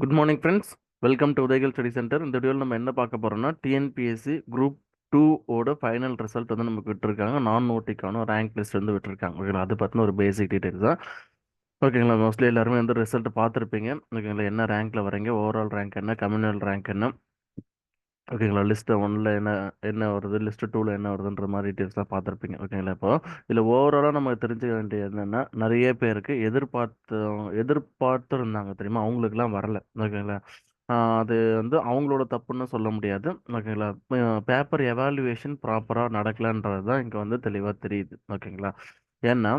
Good morning friends welcome to Udhayagal study centre இந்த வீடியோவில் நம்ம என்ன பார்க்க போகிறோம்னா டிஎன்பிஎஸ்சி குரூப் டூ ஓட ஃபைனல் ரிசல்ட் வந்து நமக்கு விட்டுருக்காங்க. நான் நோட்டிக்கான ரேங்க் லிஸ்ட் வந்து விட்டுருக்காங்க. ஓகேங்களா? அது பார்த்தினா ஒரு பேசிக் டீடைல்ஸ் தான். ஓகேங்களா மோஸ்ட்லி எல்லாருமே வந்து ரிசல்ட் பார்த்துருப்பீங்க. ஓகேங்களா என்ன ரேங்க்கில் வரீங்க ஓவரால் ரேங்க் என்ன? கம்யூனல் ரேங்க் என்ன? ஓகேங்களா லிஸ்ட்டு ஒன்ல என்ன என்ன வருது லிஸ்ட்டு டூவில் என்ன வருதுன்ற மாதிரி டீட்டெயில்ஸ்லாம் பார்த்துருப்பீங்க. ஓகேங்களா இப்போ இதில் ஓவராலாக நம்ம தெரிஞ்சுக்க வேண்டியது என்னென்னா நிறைய பேருக்கு எதிர்பார்த்து எதிர்பார்த்து இருந்தாங்க தெரியுமா? அவங்களுக்குலாம் வரல. ஓகேங்களா அது வந்து அவங்களோட தப்புன்னு சொல்ல முடியாது. ஓகேங்களா பேப்பர் எவாலுவேஷன் ப்ராப்பராக நடக்கலன்றது தான் இங்கே வந்து தெளிவாக தெரியுது. ஓகேங்களா ஏன்னா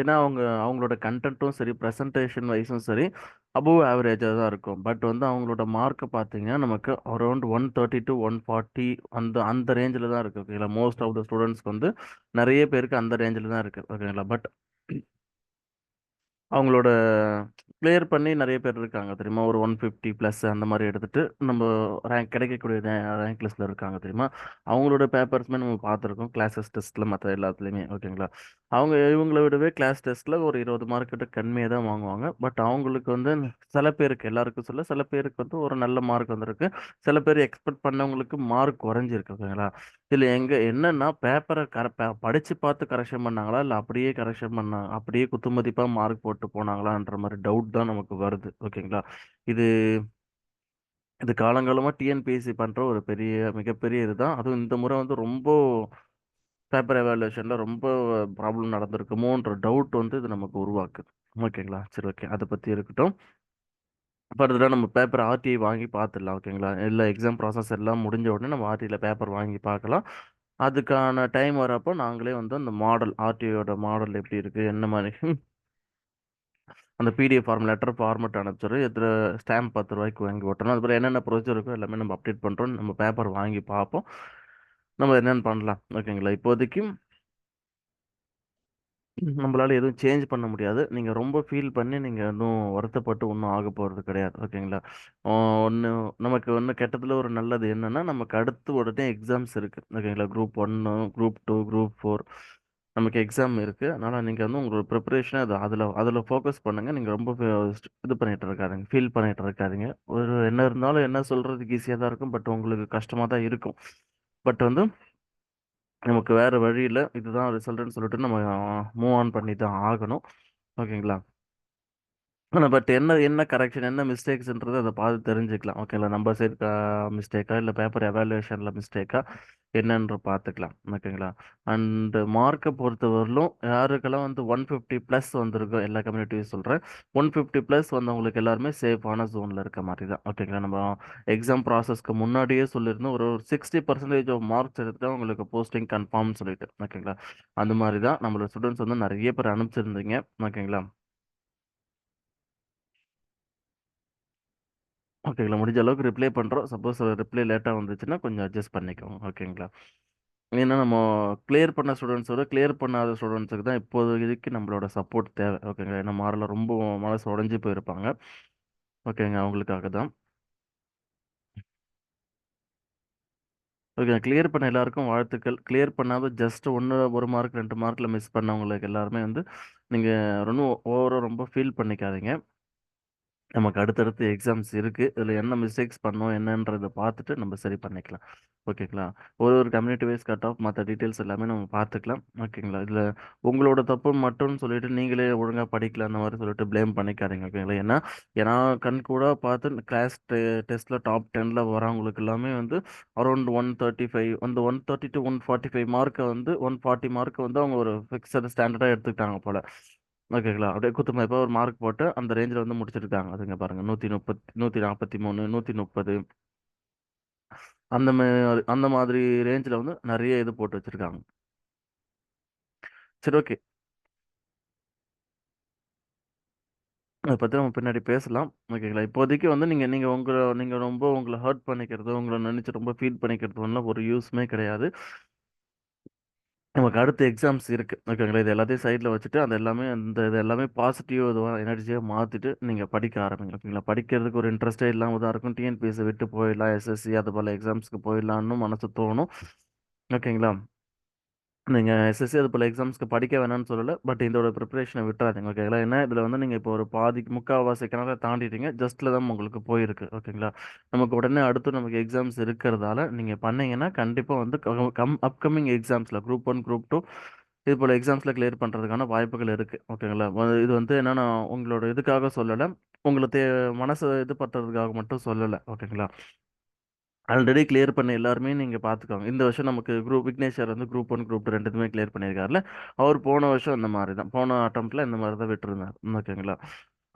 ஏன்னா அவங்க அவங்களோட கண்டென்ட்டும் சரி ப்ரெசன்டேஷன் வைஸும் சரி அபோவ் ஆவரேஜாக தான் இருக்கும். பட் வந்து அவங்களோட மார்க்கை பார்த்தீங்கன்னா நமக்கு around one thirty to one forty அந்த அந்த ரேஞ்சில் தான் இருக்குது ஓகேங்களா மோஸ்ட் ஆஃப் த ஸ்டூடெண்ட்ஸ்க்கு வந்து நிறைய பேருக்கு அந்த ரேஞ்சில் தான் இருக்குது ஓகேங்களா பட் அவங்களோட கிளியர் பண்ணி நிறைய பேர் இருக்காங்க தெரியுமா? ஒரு ஒன் ஃபிஃப்டி ப்ளஸ் அந்த மாதிரி எடுத்துட்டு நம்ம ரேங்க் கிடைக்கக்கூடிய ரேங்க் லிஸ்ட்டில் இருக்காங்க தெரியுமா? அவங்களோட பேப்பர்ஸுமே நம்ம பார்த்துருக்கோம். கிளாஸஸ் டெஸ்ட்டில் மற்ற எல்லாத்துலேயுமே ஓகேங்களா அவங்க இவங்களை விடவே கிளாஸ் டெஸ்ட்டில் ஒரு இருபது மார்க் கிட்ட கம்மியாக தான் வாங்குவாங்க. பட் அவங்களுக்கு வந்து சில பேருக்கு எல்லாருக்கும் சொல்ல சில பேருக்கு வந்து ஒரு நல்ல மார்க் வந்திருக்கு. சில பேர் எக்ஸ்பெக்ட் பண்ணவங்களுக்கு மார்க் குறைஞ்சிருக்கு ஓகேங்களா இதில் எங்கே என்னென்னா பேப்பரை கர படித்து பார்த்து கரெக்ஷன் பண்ணாங்களா? இல்லை அப்படியே கரெக்ஷன் பண்ணாங்க அப்படியே குத்துமதிப்பாக மார்க் போட்டு போனாங்களான்ற மாதிரி டவுட் தான் நமக்கு வருது. ஓகேங்களா இது இது காலங்காலமாக டிஎன்பிஎஸ்சி பண்ணுற ஒரு பெரிய மிகப்பெரிய இதுதான். அதுவும் இந்த முறை வந்து ரொம்ப பேப்பர் எவாலுவேஷனில் ரொம்ப ப்ராப்ளம் நடந்திருக்குமோன்ற டவுட் வந்து இது நமக்கு உருவாக்குது. ஓகேங்களா சரி ஓகே அதை பற்றி இருக்கட்டும். ஃபர்தராக நம்ம பேப்பர் ஆர்டிஐ வாங்கி பார்த்துடலாம். ஓகேங்களா எல்லா எக்ஸாம் ப்ராசஸ் எல்லாம் முடிஞ்ச உடனே நம்ம ஆர்டிஐயில் பேப்பர் வாங்கி பார்க்கலாம். அதுக்கான டைம் வரப்போ நாங்களே வந்து அந்த மாடல் ஆர்டிஐயோட மாடல் எப்படி இருக்குது என்ன மாதிரி அந்த பிடிஎஃப் ஃபார்ம் லெட்டர் ஃபார்மெட் அனுப்பிச்சிடும் எத்தனை ஸ்டாம்ப் பத்து ரூபாய்க்கு வாங்கி ஓட்டணும். அதுபோல் என்னென்ன ப்ரொசீஜர் இருக்கோ எல்லாமே நம்ம அப்டேட் பண்ணுறோம் நம்ம பேப்பர் வாங்கி பார்ப்போம். நம்ம என்னென்னு பண்ணலாம். ஓகேங்களா இப்போதைக்கு நம்மளால எதுவும் சேஞ்ச் பண்ண முடியாது. நீங்கள் ரொம்ப ஃபீல் பண்ணி நீங்கள் இன்னும் வருத்தப்பட்டு ஒன்றும் ஆக போகிறது கிடையாது. ஓகேங்களா ஒன்று நமக்கு ஒன்று கெட்டதில் ஒரு நல்லது என்னென்னா நமக்கு அடுத்து உடனே எக்ஸாம்ஸ் இருக்குது ஓகேங்களா குரூப் ஒன்று குரூப் டூ குரூப் ஃபோர் நமக்கு எக்ஸாம் இருக்குது அதனால் நீங்கள் வந்து உங்களோட ப்ரிப்பரேஷனை அது அதில் அதில் ஃபோக்கஸ் பண்ணுங்கள் நீங்கள் ரொம்ப இது பண்ணிகிட்டு இருக்காருங்க ஃபீல் பண்ணிகிட்டு இருக்காதிங்க. ஒரு என்ன இருந்தாலும் என்ன சொல்கிறதுக்கு ஈஸியாக தான் இருக்கும். பட் உங்களுக்கு கஷ்டமாக தான் இருக்கும். பட் வந்து நமக்கு வேறு வழியில் இதுதான் ரிசல்ட்டுன்னு சொல்லிட்டு நம்ம மூவ் ஆன் பண்ணி தான் ஆகணும். ஓகேங்களா? ஆனால் பட் என்ன என்ன கரெக்ஷன் என்ன மிஸ்டேக்ஸ்ன்றது அதை பார்த்து தெரிஞ்சுக்கலாம். ஓகேங்களா நம்ம இருக்கா மிஸ்டேக்கா இல்லை பேப்பர் எவாலுவேஷனில் மிஸ்டேக்கா என்னன்ற பார்த்துக்கலாம் ஓகேங்களா அண்டு மார்க்கை பொறுத்தவரையிலும் யாருக்கெல்லாம் வந்து ஒன் ஃபிஃப்டி ப்ளஸ் வந்திருக்கோ எல்லா கம்யூனிட்டியும் சொல்கிறேன் ஒன் ஃபிஃப்டி ப்ளஸ் வந்தவங்களுக்கு எல்லாருமே சேஃபான ஜோனில் இருக்க மாதிரி தான். ஓகேங்களா நம்ம எக்ஸாம் ப்ராசஸ்க்கு முன்னாடியே சொல்லியிருந்தோம் ஒரு சிக்ஸ்டி பர்சன்டேஜ் ஆஃப் மார்க்ஸ் எடுத்து உங்களுக்கு போஸ்டிங் கன்ஃபார்ம் சொல்லிட்டு. ஓகேங்களா அந்த மாதிரி தான் நம்மளோட ஸ்டூடெண்ட்ஸ் வந்து நிறைய பேர் அனுப்பிச்சிருந்தீங்க. ஓகேங்களா ஓகேங்களா. முடிஞ்ச அளவுக்கு ரிப்ளை பண்ணுறோம் சப்போஸ் ரிப்ளை லேட்டாக வந்துச்சுன்னா கொஞ்சம் அட்ஜஸ்ட் பண்ணிக்கோங்க. ஓகேங்களா. ஏன்னா நம்ம கிளியர் பண்ண ஸ்டூடெண்ட்ஸோட கிளியர் பண்ணாத ஸ்டூடெண்ட்ஸுக்கு தான் இப்போதைக்கு நம்மளோட சப்போர்ட் தேவை. ஓகேங்களா. ஏன்னா மாரில் ரொம்ப மனசு உடஞ்சி போயிருப்பாங்க. ஓகேங்க. அவங்களுக்காக தான். ஓகே கிளியர் பண்ண எல்லாருக்கும் வாழ்த்துக்கள். கிளியர் பண்ணாத ஜஸ்ட் ஒன்று ஒரு மார்க் ரெண்டு மார்க்கில் மிஸ் பண்ணவங்களுக்கு எல்லாருமே வந்து நீங்கள் ரொம்ப ஓவராக ரொம்ப ஃபீல் பண்ணிக்காதீங்க. நமக்கு அடுத்தடுத்து எக்ஸாம்ஸ் இருக்குது இதில் என்ன மிஸ்டேக்ஸ் பண்ணோம் என்னன்றதை பார்த்துட்டு நம்ம சரி பண்ணிக்கலாம். ஓகேங்களா? ஒரு ஒரு கம்யூனிட்டி வைஸ் கட் ஆஃப் மற்ற டீட்டெயில்ஸ் எல்லாமே நம்ம பார்த்துக்கலாம். ஓகேங்களா? இதில் உங்களோட தப்பு மட்டும்னு சொல்லிட்டு நீங்களே ஒழுங்காக படிக்கல அந்த மாதிரி சொல்லிட்டு ப்ளேம் பண்ணிக்காதீங்க ஓகேங்களா? ஏன்னா ஏன்னா கண் கூட பார்த்து கிளாஸ் டெ டெஸ்ட்டில் டாப் டெனில் வரவங்களுக்கு எல்லாமே வந்து அரௌண்ட் ஒன் தேர்ட்டி ஃபைவ் அந்த one thirty to one forty five மார்க்கை வந்து ஒன் ஃபார்ட்டி மார்க்கை வந்து அவங்க ஒரு ஃபிக்ஸட் ஸ்டாண்டர்டாக எடுத்துக்கிட்டாங்க போல். ஓகேங்களா? அப்படியே குத்துமதிப்பாக ஒரு மார்க் போட்டு அந்த ரேஞ்சில் வந்து முடிச்சிருக்காங்க. அதுங்க பாருங்கள் நூற்றி முப்பத்தி நூற்றி நாற்பத்தி மூணு நூற்றி முப்பது. அந்த மாதிரி அந்த மாதிரி ரேஞ்சில் வந்து நிறைய இது போட்டு வச்சுருக்காங்க. சரி ஓகே. அதை பற்றி நம்ம பின்னாடி பேசலாம். ஓகேங்களா? இப்போதைக்கு வந்து நீங்கள் நீங்கள் உங்களை நீங்கள் ரொம்ப உங்களை ஹர்ட் பண்ணிக்கிறது உங்களை நினச்சி ரொம்ப ஃபீல் பண்ணிக்கிறது ஒன்றும் ஒரு யூஸ்மே கிடையாது. நமக்கு அடுத்த எக்ஸாம்ஸ் இருக்குது ஓகேங்களா? இது எல்லாத்தையும் சைடில் வச்சுட்டு அது எல்லாமே அந்த இது எல்லாமே பாசிட்டிவ் இதுவாக எனர்ஜியாக மாற்றிட்டு நீங்கள் படிக்க ஆரம்பிங்க. ஓகேங்களா? படிக்கிறதுக்கு ஒரு இன்ட்ரெஸ்டே இல்லாமல் தான் இருக்கும். டிஎன்பிஎஸ்சி விட்டு போயிடலாம். எஸ்எஸ்சி அது போல் எக்ஸாம்ஸ்க்கு போயிடலான்னு மனசு தோணும். ஓகேங்களா? நீங்க எஸ்எஸ்சி அது போல எக்ஸாம்ஸ்க்கு படிக்க வேணாம்னு சொல்லல. பட் இதோட ப்ரிப்பரேஷன விட்றாதீங்க. ஓகேங்களா? ஏன்னா, இதுல வந்து நீங்க இப்போ ஒரு பாதிக்கு முக்காவாசி கிணற தாண்டிட்டீங்க. ஜஸ்ட்ல தான் உங்களுக்கு போயிருக்கு. ஓகேங்களா? நமக்கு உடனே அடுத்து நமக்கு எக்ஸாம்ஸ் இருக்கிறதால, நீங்க பண்ணீங்கன்னா, கண்டிப்பா வந்து க கம் அப்கமிங் எக்ஸாம்ஸ்ல குரூப் 1, குரூப் 2 இது போல எக்ஸாம்ஸ்ல கிளியர் பண்றதுக்கான வாய்ப்புகள் இருக்கு. ஓகேங்களா? வ இது வந்து என்னன்னா, உங்களோட இதுக்காக சொல்லல. உங்கள தே மனச இது பண்றதுக்காக மட்டும் சொல்லல. ஓகேங்களா? ஆல்ரெடி கிளியர் பண்ண எல்லாருமே நீங்கள் பார்த்துக்கோங்க. இந்த வருஷம் நமக்கு குரூப் விக்னேஷ் வந்து குரூப் ஒன் குரூப் 2 2த்துமே கிளியர் பண்ணியிருக்காருல்ல. அவர் போன வருஷம் இந்த மாதிரி தான். போன அட்டம்ப்டில் இந்த மாதிரி தான் விட்டுருந்தார். ஓகேங்களா?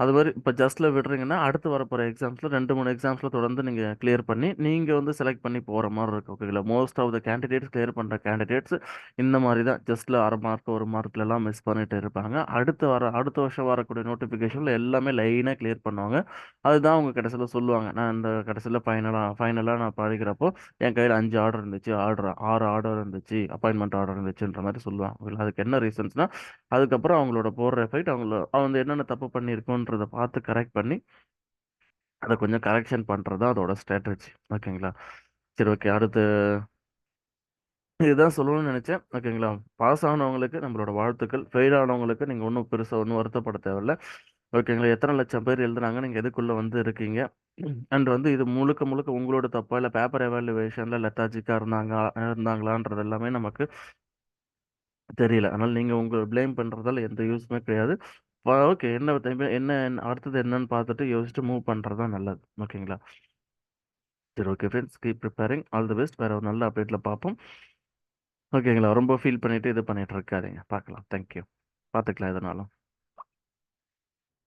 அது மாதிரி இப்போ ஜஸ்டில் விடுறீங்கன்னா, அடுத்து வரப்போகிற எக்ஸாம்ஸில் ரெண்டு மூணு எக்ஸாம்ஸில் தொடர்ந்து நீங்கள் கிளியர் பண்ணி, நீங்கள் வந்து செலக்ட் பண்ணி போகிற மாதிரி இருக்கும். ஓகேங்களா? Most of the candidates clear பண்ணுற கேண்டிடேட்ஸ் இந்த மாதிரி தான். ஜஸ்ட்டில் அரை மார்க், ஒரு மார்க்லலாம் மிஸ் பண்ணிட்டு இருப்பாங்க. அடுத்து வர அடுத்த வருஷம் வரக்கூடிய நோட்டிஃபிகேஷனில் எல்லாமே லைனாக கிளியர் பண்ணுவாங்க. அதுதான் அவங்க கடைசியில் சொல்லுவாங்க. நான் இந்த கடைசியில் ஃபைனலாக ஃபைனலாக நான் படிக்கிறப்போ, என் கையில் அஞ்சு ஆர்டர் இருந்துச்சு. ஆர்டர் ஆறு ஆர்டர் இருந்துச்சு. அப்பாயின்மெண்ட் ஆர்டர் இருந்துச்சுன்ற மாதிரி சொல்லுவாங்க. ஓகேங்களா? அதுக்கு என்ன ரீசன்ஸ்னால் அதுக்கப்புறம் அவங்களோட போடுற எஃபெக்ட் அவங்கள அவங்க என்னென்ன தப்பு பண்ணியிருக்கோன்றத பார்த்து கரெக்ட் பண்ணி, அதை கொஞ்சம் கரெக்ஷன் பண்ணுறது தான் அதோட ஸ்ட்ராட்டஜி. ஓகேங்களா? சரி ஓகே. அடுத்து இதுதான் சொல்லணும்னு நினச்சேன் ஓகேங்களா? பாஸ் ஆனவங்களுக்கு நம்மளோட வாழ்த்துக்கள். ஃபெயில் ஆனவங்களுக்கு நீங்கள் ஒன்றும் பெருசாக ஒன்றும் வருத்தப்பட தேவையில்ல. ஓகேங்களா? எத்தனை லட்சம் பேர் எழுதுனாங்க, நீங்கள் எதுக்குள்ளே வந்து இருக்கீங்க. அண்ட் வந்து இது முழுக்க முழுக்க உங்களோட தப்பா, இல்லை பேப்பர் எவாலுவேஷனில் லெத்தாஜிக்காக இருந்தாங்க இருந்தாங்களான்றது எல்லாமே நமக்கு தெரியல. அதனால் நீங்கள் உங்களை ப்ளேம் பண்ணுறதால எந்த யூஸுமே கிடையாது. ப ஓகே. என்ன என்ன அடுத்தது என்னன்னு பார்த்துட்டு யோசிச்சுட்டு மூவ் பண்றது தான் நல்லது. ஓகேங்களா? சரி okay friends. Keep preparing all the best. வேற ஒரு நல்ல அப்டேட்ல பார்ப்போம். ஓகேங்களா? ரொம்ப ஃபீல் பண்ணிட்டு இது பண்ணிட்டு இருக்காதீங்க. பார்க்கலாம். Thank you. பார்த்துக்கலாம் எதுனாலும்.